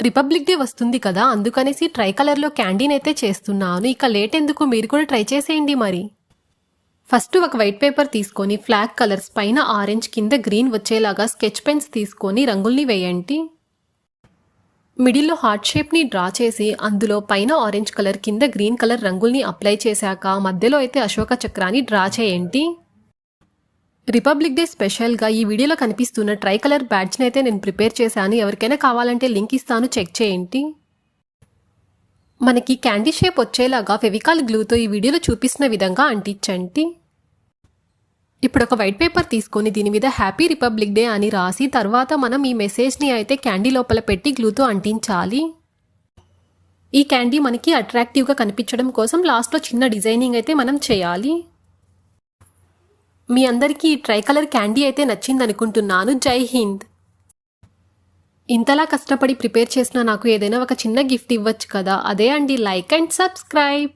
Republic day వస్తుంది కదా అందుకనేసి ట్రై కలర్లో క్యాండీని అయితే చేస్తున్నాను. ఇక లేట్ ఎందుకు? మీరు కూడా ట్రై చేసేయండి మరి. ఫస్ట్ ఒక వైట్ పేపర్ తీసుకొని ఫ్లాగ్ కలర్స్ పైన ఆరెంజ్ కింద గ్రీన్ వచ్చేలాగా స్కెచ్ పెన్స్ తీసుకొని రంగుల్ని వేయండి. మిడిల్లో హార్ట్ షేప్ని డ్రా చేసి అందులో పైన ఆరెంజ్ కలర్ కింద గ్రీన్ కలర్ రంగుల్ని అప్లై చేశాక మధ్యలో అయితే అశోక చక్రాన్ని డ్రా చేయండి. రిపబ్లిక్ డే స్పెషల్గా ఈ వీడియోలో కనిపిస్తున్న ట్రై కలర్ బ్యాడ్జ్ని అయితే నేను ప్రిపేర్ చేశాను. ఎవరికైనా కావాలంటే లింక్ ఇస్తాను. చెక్ చేయండి. మనకి క్యాండీ షేప్ వచ్చేలాగా ఫెవికాల్ గ్లూతో ఈ వీడియోలో చూపిస్తున్న విధంగా అంటించండి. ఇప్పుడు ఒక వైట్ పేపర్ తీసుకొని దీని మీద హ్యాపీ రిపబ్లిక్ డే అని రాసి తర్వాత మనం ఈ మెసేజ్ని అయితే క్యాండీ లోపల పెట్టి గ్లూతో అంటించాలి. ఈ క్యాండీ మనకి అట్రాక్టివ్గా కనిపించడం కోసం లాస్ట్లో చిన్న డిజైనింగ్ అయితే మనం చేయాలి. మీ అందరికీ ఈ ట్రై కలర్ క్యాండీ అయితే నచ్చింది అనుకుంటున్నాను జై హింద్. ఇంతలా కష్టపడి ప్రిపేర్ చేసిన నాకు ఏదైనా ఒక చిన్న గిఫ్ట్ ఇవ్వచ్చు కదా అదే అండి. Like and subscribe.